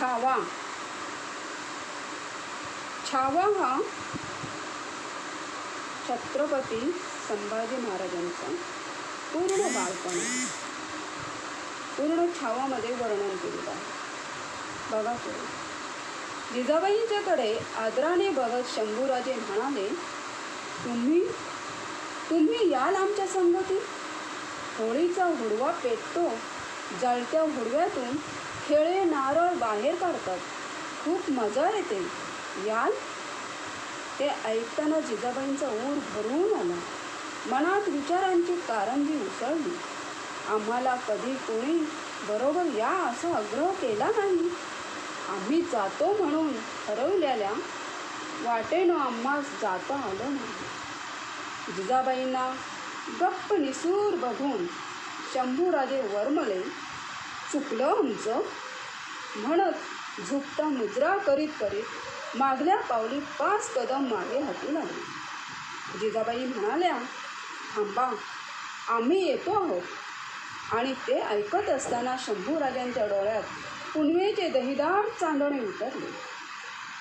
छावा छावा हा छत्रपती संभाजी महाराजांचा पूर्ण बालपण पूर्ण छावामध्ये वर्णन केलेलं आहे. बघा सुरू जिजाबाईंच्याकडे आदराने बघत शंभूराजे म्हणाले तुम्ही तुम्ही याल आमच्या संगतीत? होळीचा हुडवा पेटतो जळत्या हुडव्यातून खेळे नारळ बाहेर काढतात. खूप मजा येते. याल? ते ऐकताना जिजाबाईंचा ऊर भरून आला. मनात विचारांची कारंजी उसळली. आम्हाला कधी कोणी बरोबर या असा आग्रह केला नाही. आम्ही जातो म्हणून ठरवलेल्या वाटेनं आम्हास जाता आलं नाही. जिजाबाईंना गप्प निसूर बघून शंभूराजे वर्मले चुकलं आमचं. म्हणत झुकता मुजरा करीत करीत मागल्या पावली पाच कदम मागे हाती लागले. जिजाबाई म्हणाल्या थांबा आम्ही येतो आहोत. आणि ते ऐकत असताना शंभूराजांच्या डोळ्यात पुनवेचे दहीदार चांदणे उतरले.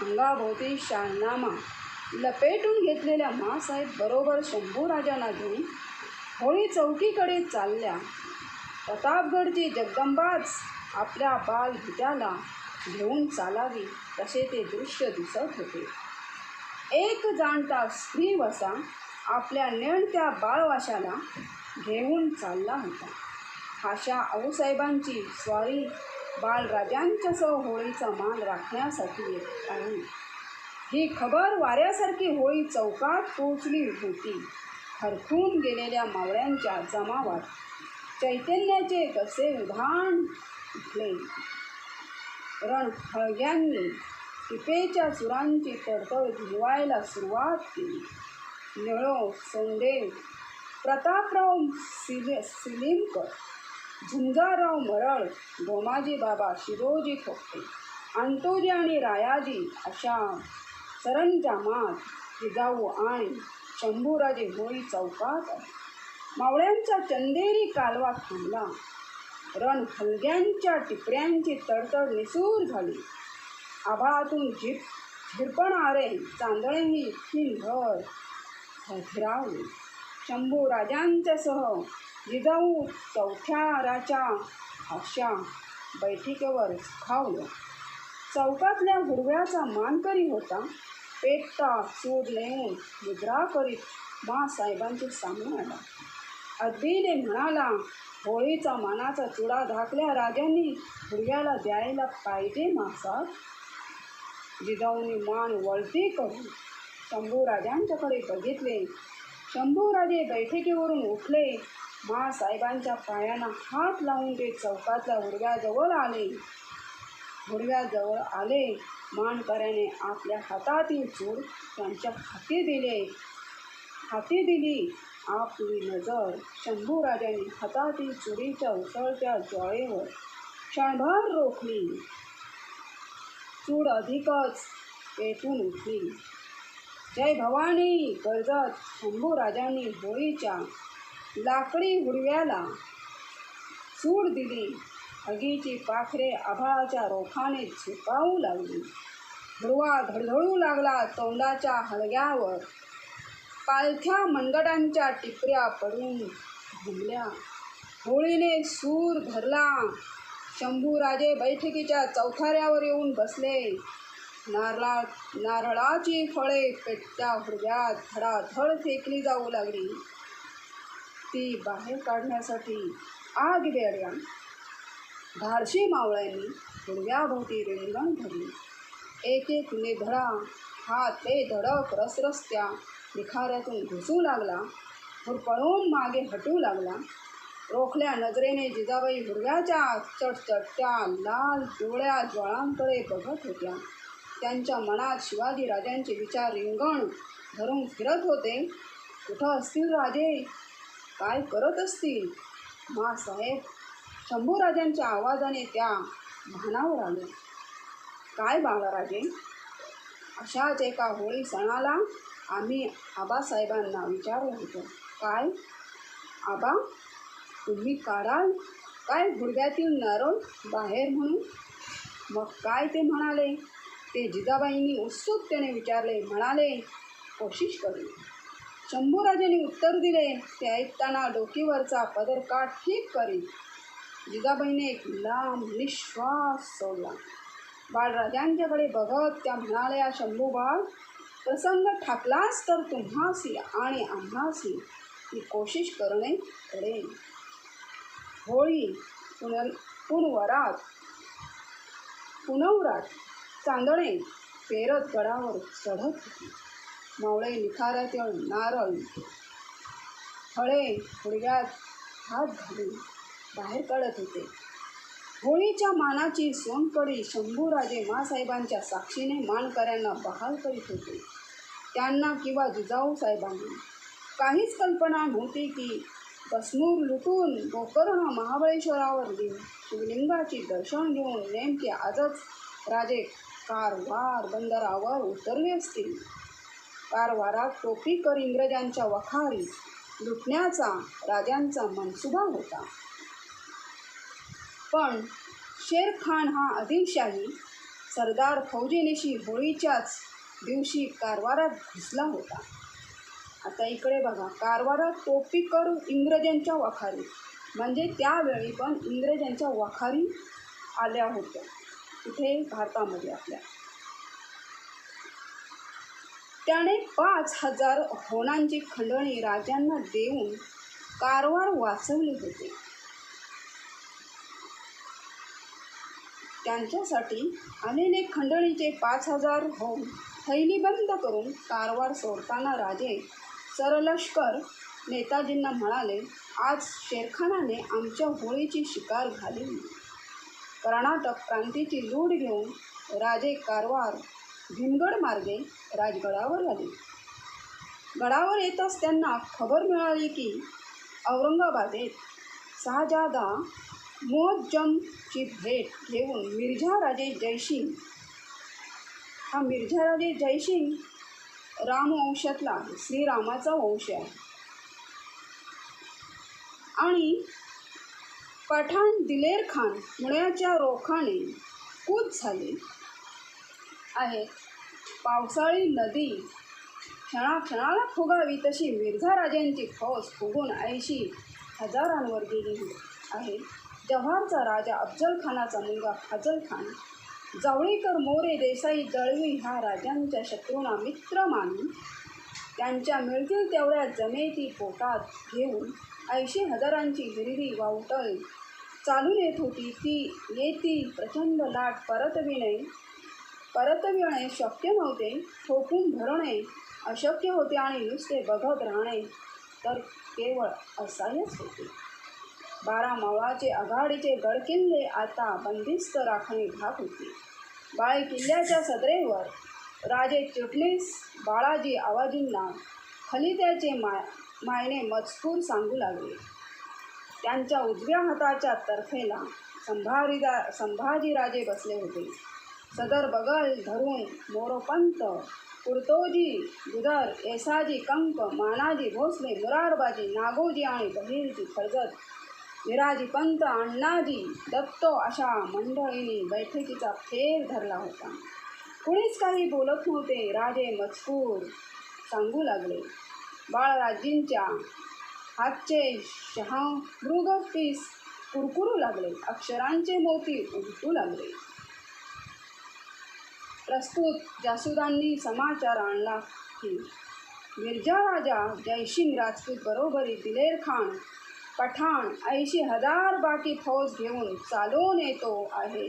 अंगाभोवती शालनामा लपेटून घेतलेल्या मासाहेब बरोबर शंभूराजांना घेऊन होळी चौकीकडे चालल्या. प्रतापगडची जगदंबाच आपल्या बालहित्याला घेऊन चालावी तसे ते दृश्य दिसत होते. एक जाणता स्त्री वसा आपल्या नेणत्या बाळवाशाला घेऊन चालला होता. अशा आऊसाहेबांची स्वारी बालराजांच्यासह होळीचा मान राखण्यासाठी येत आहे. ही खबर वाऱ्यासारखी होळी चौकात पोचली होती. हरखून गेलेल्या मावळ्यांच्या जमावात चैतन्याचे कसे उधाण उठले? रण हळग्यांनी टिपेच्या सुरांची तडतड भिजवायला सुरुवात केली. निळो सोंडेव प्रतापराव सिले सिलिमकर झुंजाराव मरळ गोमाजी बाबा शिरोजी खोपटे अंतोजी आणि रायाजी अशा सरंजामात जिजाऊ आणि शंभूराजे होळी चौकात आहे मावळ्यांचा चंदेरी कालवा थांबला. रण हलग्यांच्या टिपऱ्यांची तडतड निसूर झाली. आभाळातून झिप झिरपणारे चांदणेही भर हजरावले. शंभू राजांच्यासह जिजाऊ चौथ्याराच्या अशा बैठकीवर खावलं चौकातल्या हुडव्याचा मानकरी होता. पेटता सूड नेऊन मुद्रा करीत मासाहेबांच्या सामने आला. अद्दीने म्हणाला होळीचा मानाचा चुडा धाकल्या राजांनी हुडव्याला द्यायला पाहिजे मासा? जिजाऊनी मान वळती करून शंभूराजांच्याकडे बघितले. शंभूराजे बैठकीवरून उठले. मासाहेबांच्या पायांना हात लावून ते चौकातल्या हुडव्याजवळ आले. हुडव्याजवळ आले. मानकऱ्याने आपल्या हातातील चूड त्यांच्या हाती दिले. हाती दिली. आपली नजर शंभूराजांनी हातातील चुरीच्या उसळत्या ज्वाळेवर क्षणभर रोखली. चूड अधिकच पेटून उठली. जय भवानी शंभू शंभूराजांनी होळीच्या लाकडी हुडव्याला सूड दिली. आगीची पाखरे आभाळाच्या रोखाने झुकावू लागली. हुडवा धडधडू लागला तोंडाच्या हलग्यावर पालथ्या मनगटांच्या टिपऱ्या पडून घुमल्या. होळीने सूर धरला. शंभूराजे बैठकीच्या चौथाऱ्यावर येऊन बसले. नारळा नारळाची फळे पेटत्या हुडव्यात धडाधड फेकली जाऊ लागली. ती बाहेर काढण्यासाठी आग बेड्या धारशी मावळ्यांनी हुडव्याभोवती रिंगण धरली. एक एक निधडा हा ते धडक रसरस्त्या. निखाऱ्यातून घुसू लागला हुरपळून मागे हटू लागला. रोखल्या नजरेने जिजाबाई हुडव्याच्या चटचटत्या लाल पिवळ्या ज्वाळांकडे बघत होत्या. त्यांच्या मनात शिवाजी राजांचे विचार रिंगण धरून फिरत होते. कुठं असतील राजे? काय करत असतील? मासाहेब शंभूराजांच्या आवाजाने त्या भानावर आल्या काय बाळराजे अशाच एका होळी सणाला आम्ही आबासाहेबांना विचारलं होतं काय? आबा तुम्ही काढाल? काय गुडघ्यातील नारळ बाहेर म्हणून? मग काय ते म्हणाले? ते जिजाबाईंनी उत्सुकतेने विचारले म्हणाले कोशिश करू. शंभूराजांनी उत्तर दिले ते ऐकताना डोकीवरचा पदरकाठ ठीक करी जिजाबाईने एक लांब निश्वास सोडला. बाळराजांच्याकडे बघत त्या म्हणाल्या शंभू बाळ प्रसंग ठाकलाच तर तुम्हासी आणि आम्हासी ही कोशिश करणे पडेल होळी पुनर पुनवरात पुनवरात चांदणे पेरत गडावर चढत होती. मावळे निखाऱ्यातील नारळ फळे हुडग्यात हात घालून बाहेर काढत होते. होळीच्या मानाची सोनकडी शंभूराजे मासाहेबांच्या साक्षीने मानकऱ्यांना बहाल करीत होते. त्यांना किंवा जिजाऊ साहेबांना. काहीच कल्पना नव्हती की बसनूर लुटून गोकर्ण महाबळेश्वरावर शिवलिंगाची दर्शन घेऊन नेमके आजच राजे कारवार बंदरावर उतरले असतील. कारवारात टोपीकर इंग्रजांच्या वखारी लुटण्याचा राजांचा मनसुबा होता. पण शेर खान हा आदिलशाही सरदार फौजेनिशी होळीच्याच दिवशी कारवारात घुसला होता. आता इकडे बघा कारवारात टोपीकर इंग्रजांच्या वखारी. म्हणजे त्यावेळी पण इंग्रजांच्या वखारी आल्या होत्या. इथे भारतामध्ये आपल्या. त्याने पाच हजार होणांची खंडणी राजांना देऊन कारवार वाचवले होते. त्यांच्यासाठी आलेले खंडणीचे पाच हजार होऊन थैली बंद करून कारवार सोडताना राजे सरलष्कर नेताजींना म्हणाले आज शेरखानाने आमच्या होळीची शिकार घालवली कर्नाटक क्रांतीची लूट घेऊन राजे कारवार भीमगड मार्गे राजगडावर आले. गडावर येताच त्यांना खबर मिळाली की औरंगाबादेत शहाजादा मोहज्जमची भेट घेऊन मिर्झा राजे जयसिंग हा मिर्झाराजे जयसिंग रामवंशातला श्रीरामाचा वंश आहे. आणि पठाण दिलेर खान मुळ्याच्या रोखाने कूद झाले आहेत पावसाळी नदी क्षणाक्षणाला फुगावी तशी मिर्झा राजांची फौज फुगून ऐंशी हजारांवर गेली आहे. जव्हारचा राजा अफजल खानाचा मुलगा फजल खान जावळीकर मोरे देसाई दळवी ह्या राजांच्या शत्रूंना मित्र मानून त्यांच्या मिळतील तेवढ्या जमेती पोटात घेऊन ऐंशी हजारांची हिरवी वावटळ चालून येत होती. ती येती प्रचंड लाट परतविणे परतविणे शक्य नव्हते. ठोकून भरणे अशक्य होते आणि नुसते बघत राहणे तर केवळ असह्यच होते. बारा मावळाचे आघाडीचे गडकिल्ले आता बंदिस्त राखणे भाग होते. बाळे किल्ल्याच्या सदरेवर राजे चिटणीस बाळाजी आवाजींना खलित्याचे माय मायने मजकूर सांगू लागले. त्यांच्या उजव्या हाताच्या तर्फेला संभारीदा संभाजीराजे बसले होते. सदर बगल धरून मोरोपंत कुर्तोजी गुदर येसाजी कंक मानाजी भोसले मुरारबाजी नागोजी आणि बहिरजी फरजत विराजी पंत अण्णाजी दत्तो अशा मंडळींनी बैठकीचा फेर धरला होता. कुणीच काही बोलत नव्हते. राजे मजकूर सांगू लागले. बाळराजींच्या हातचे शहा मृगपीस कुरकुरू लागले. अक्षरांचे मोती उमटू लागले. प्रस्तुत जासुदांनी समाचार आणला की मिर्झा राजा जयसिंग राजपूत बरोबरी दिलेर खान पठाण ऐंशी हजार बाकी फौज घेऊन चालून येतो आहे.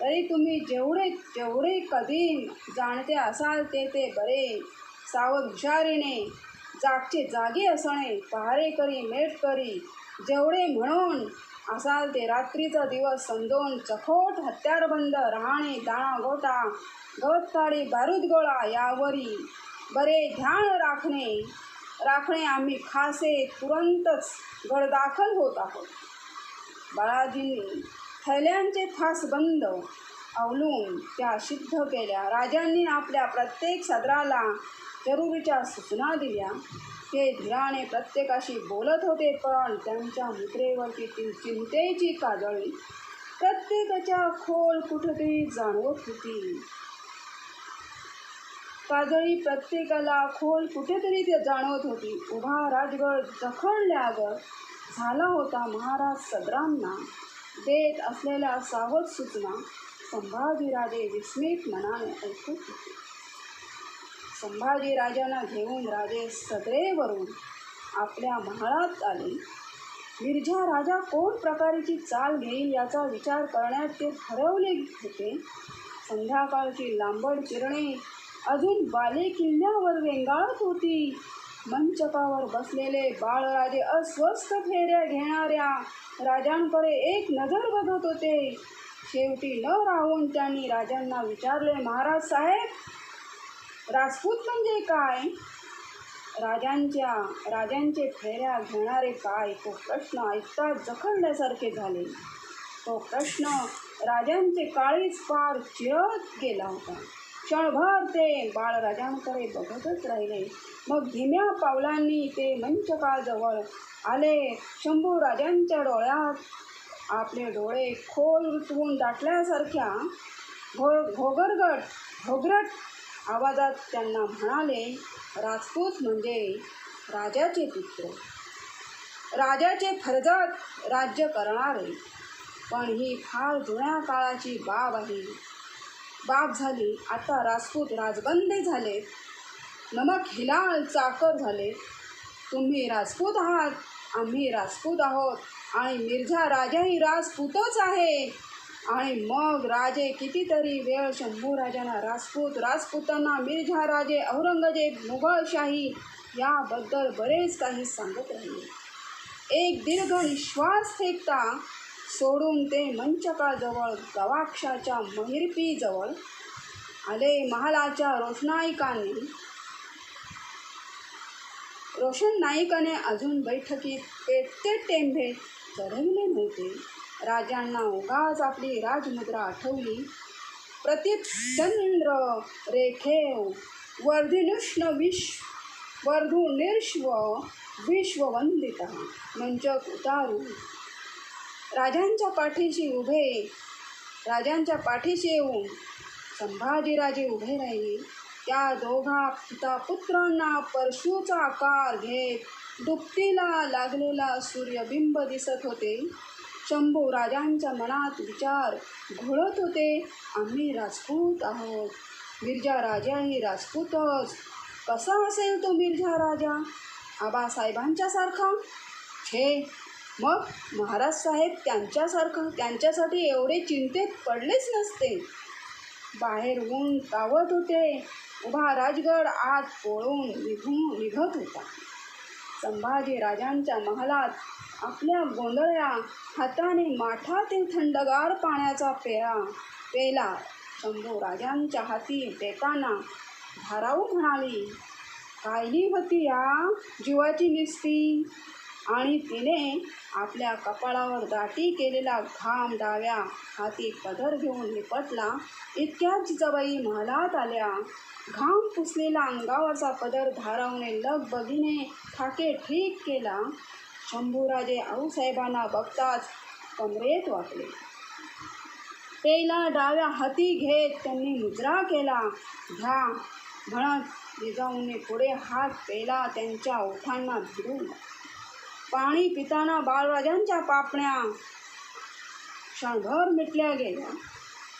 तरी तुम्ही जेवढे जेवढे कधी जाणते असाल ते ते बरे. सावध हुशारीने जागचे जागे असणे पहारेकरी मेटकरी जेवढे म्हणून असाल ते रात्रीचा दिवस समजून चखोट हत्यारबंद राहणे दाणा गोटा गवतकाळी बारूद गोळा यावरी. बरे ध्यान राखणे. राखणे आम्ही खासे तुरंतच गडदाखल होत आहोत. बाळाजींनी थैल्यांचे फास बंद अवलून त्या सिद्ध केल्या. राजांनी आपल्या प्रत्येक सदराला जरुरीच्या सूचना दिल्या. ते धीराने प्रत्येकाशी बोलत होते पण त्यांच्या मुद्रेवरती ती चिंतेची काजळी प्रत्येकाच्या खोल कुठेतरी जाणवत होती. काजळी प्रत्येकाला खोल कुठेतरी ते जाणवत होती. उभा राजगड जखडल्यावर झाला होता महाराज सदरांना. देत असलेल्या सावध सूचना संभाजीराजे विस्मित मनाने ऐकत होते. संभाजीराजांना घेऊन राजे सदरेवरून आपल्या महाळात आले. मिर्झा राजा कोण प्रकारची चाल घेईल याचा विचार करण्यात ते ठरवले होते. संध्याकाळची लांबड किरणे अजून बाले किल्ल्यावर रेंगाळत होती. मंचकावर बसलेले बाळराजे अस्वस्थ फेऱ्या घेणाऱ्या राजांकडे एक नजर बघत होते. शेवटी न राहून त्यांनी राजांना विचारले महाराज साहेब राजपूत म्हणजे काय? राजांच्या राजांचे फेऱ्या घेणारे काय? तो प्रश्न ऐकताच जखडल्यासारखे झाले. तो प्रश्न राजांचे काळीच पार चिरत गेला होता. क्षणभर ते बाळराजांकडे बघतच राहिले. मग धीम्या पावलांनी ते मंचकाजवळ आले. शंभू राजांच्या डोळ्यात आपले डोळे खोल रुतवून दाटल्यासारख्या घो घोगरगट घोगरट आवाजात त्यांना म्हणाले राजपूत म्हणजे राजाचे पुत्र. राजाचे फरजात राज्य करणारे. पण ही फार जुन्या काळाची बाब आहे. बाब झाली आता राजपूत राजबंदे झाले. नमक हिलाळ चाकर झाले. तुम्ही राजपूत आहात आम्ही राजपूत आहोत. आणि मिर्झा राजाही राजपूतच आहे. आणि मग राजे कितीतरी वेळ शंभू राजांना राजपूत राजपूतांना मिर्झा राजे औरंगजेब मुघलशाही याबद्दल बरेच काही सांगत राहिले. एक दीर्घ निश्वास फेकता सोडून ते मंचकाजवळ गवाक्षाच्या महिरपीजवळ आले महालाच्या रोषणाईकाने रोशन नाईकाने अजून बैठकीत पेटते टेंभे चढविले नव्हते. राजांना उगाच आपली राजमुद्रा आठवली. प्रतिचंद्र रेखेव वर्धिनुष्ण विश्व वर्धुनिर्श्व विश्ववंदित मंचक उतारू. राजांच्या पाठीशी उभे. राजांच्या पाठीशी येऊन संभाजीराजे उभे राहिले. त्या दोघा पिता पुत्रांना परशूचा आकार घेत दुपटीला लागलेला सूर्यबिंब दिसत होते. शंभू राजांच्या मनात विचार घोळत होते आम्ही राजपूत आहोत. मिर्झा राजाही राजपूतच. कसा असेल तो मिर्झा राजा? आबासाहेबांच्या सारखा छे मग महाराज साहेब त्यांच्यासारखं त्यांच्यासाठी एवढे चिंतेत पडलेच नसते. बाहेर ऊन तावत होते. उभा राजगड आत पोळून निघून निघत होता. संभाजी राजांच्या महालात आपल्या गोंधळ्या हाताने माठातील थंडगार पाण्याचा पेरा पेला शंभू राजांच्या हाती देताना धाराऊ म्हणाली कायली होती या जीवाची निस्ती? आणि तिने आपल्या कपाळावर दाटी केलेला घाम डाव्या हाती पदर घेऊन निपटला. इतक्यात जिजाबाई महालात आल्या घाम पुसलेला अंगावरचा पदर धारावणे लगबगीने खाके ठीक केला. शंभूराजे आऊसाहेबांना बघताच कमरेत वाकले. पेला डाव्या हाती घेत त्यांनी मुजरा केला. घ्या म्हणत जिजाऊने पुढे हात पेला त्यांच्या ओठांना भिडून पाणी पिताना बाळराजांच्या पापण्या. क्षणभर मिटल्या गेल्या.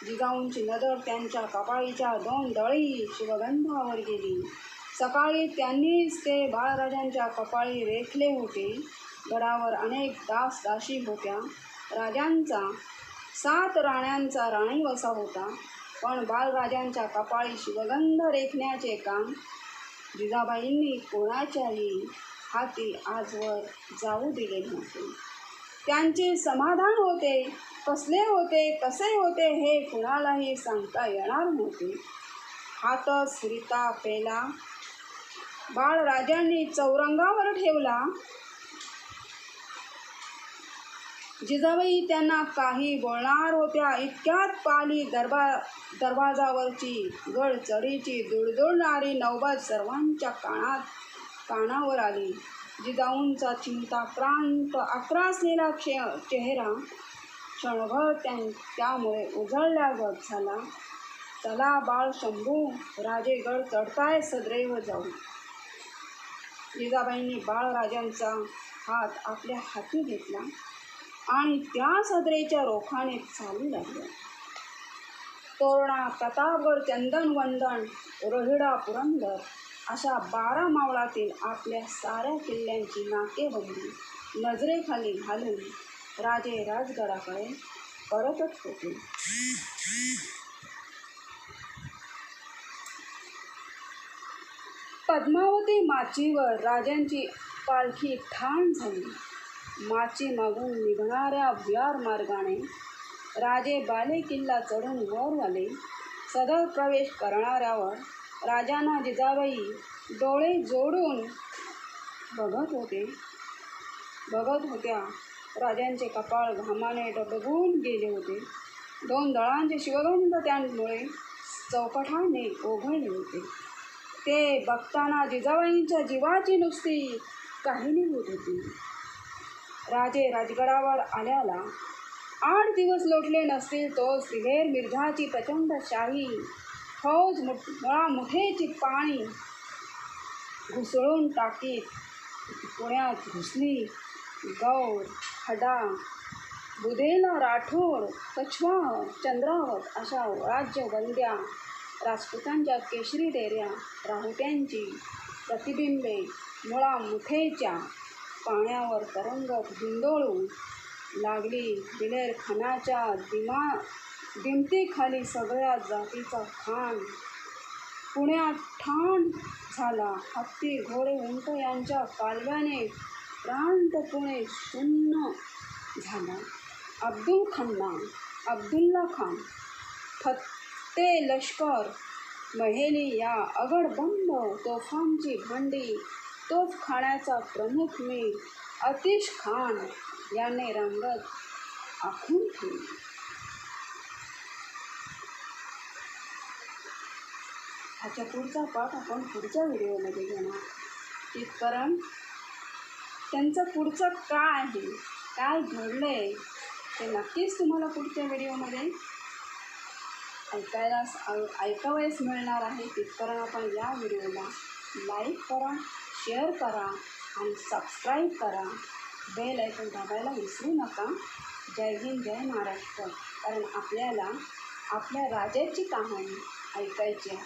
जिजाऊंची नजर त्यांच्या कपाळीच्या दोन दळी शिवगंधावर गेली. सकाळी त्यांनीच ते बाळराजांच्या कपाळी रेखले होते. गडावर अनेक दास दासी होत्या. राजांचा सात राण्यांचा राणी वसा होता. पण बाळराजांच्या कपाळी शिवगंध रेखण्याचे काम जिजाबाईंनी कोणाच्याही हाती आजवर जाऊ दिले नव्हते. त्यांचे समाधान होते कसले होते कसे होते हे कुणालाही सांगता येणार नव्हते. हातच रिता पेला बाळराजांनी चौरंगावर ठेवला. जिजाबाई त्यांना काही बोलणार होत्या इतक्यात पाली दरबार दरवाजावरची गडचडीची दुडदुडणारी नौबत सर्वांच्या कानात कानावर आली. जिजाऊंचा चिंता प्रांत आक्रासलेला क्षे चेहरा क्षणभर त्या त्यामुळे उजळल्यागत झाला. चला बाळ शंभू राजेगड चढताय सदैव जाऊ जिजाबाईंनी बाळराजांचा हात आपल्या हाती घेतला आणि त्या सदरेच्या रोखाने चालू लागल्या तोरणा प्रतापगड चंदन वंदन रोहिडा पुरंदर अशा बारा मावळातील आपल्या साऱ्या किल्ल्यांची नाकेबंदी नजरेखाली घालून राजे राजगडाकडे परतच होते. पद्मावती माचीवर राजांची पालखी ठाण झाली. माची मागून निघणाऱ्या व्यार मार्गाने राजे बाले किल्ला चढून वर आले. सदर प्रवेश करणाऱ्यावर राजांना जिजाबाई डोळे जोडून बघत होते. बघत होत्या. राजांचे कपाळ घामाने डबगून गेले होते. दोन दळांचे शिवगंध त्यांमुळे चौकठाने ओघळले होते. ते बघताना जिजाबाईंच्या जीवाची नुसती काहिली होत होती. राजे राजगडावर आल्याला आठ दिवस लोटले नसतील तोच दिलेर मिर्झाची प्रचंड शाही. फौज मुळा मुठेची पाणी घुसळून टाकीत पुण्यात घुसली गौर खडा बुधेला राठोड कछवा चंद्रावत अशा राज्यवंद्या राजपुतांच्या केशरी डेऱ्या राहुट्यांची प्रतिबिंबे मुळा मुठेच्या पाण्यावर तरंगत हिंदोळू लागली. दिलेर खानाच्या दिमा दिमतीखाली सगळ्या जातीचा खान पुण्यात ठाण झाला. हत्ती घोडे उंट यांच्या कालव्याने प्रांत पुणे शून्य झाला. अब्दुल खन्ना अब्दुल्ला खान फत्ते लष्कर महेली या अगडबंब तोफांची भांडी तोफखान्याचा प्रमुख मी अतिश खान याने रंगत आखून ठेवली. ह्याच्या पुढचा पाठ आपण पुढच्या व्हिडिओमध्ये घेणार. तिथपर्यंत त्यांचं पुढचं काय आहे? काय घडलं आहे ते नक्कीच तुम्हाला पुढच्या व्हिडिओमध्ये ऐकायला ऐकावयास मिळणार आहे. तिथपर्यंत आपण या व्हिडिओला लाईक करा शेअर करा आणि सबस्क्राईब करा. बेल ऐकून दाबायला विसरू नका. जय हिंद जय महाराष्ट्र. कारण आपल्याला आपल्या राजाची कहाणी ऐकायची आहे.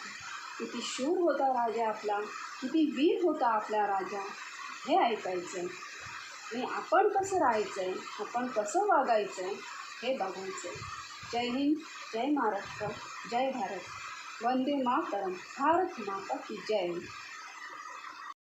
किती शूर होता राजा आपला किती वीर होता आपला राजा हे ऐकायचं आहे आणि आपण कसं राहायचं आहे आपण कसं वागायचं आहे हे बघायचं आहे जय हिंद जय महाराष्ट्र जय भारत. वंदे मातरम. भारत माता की जय.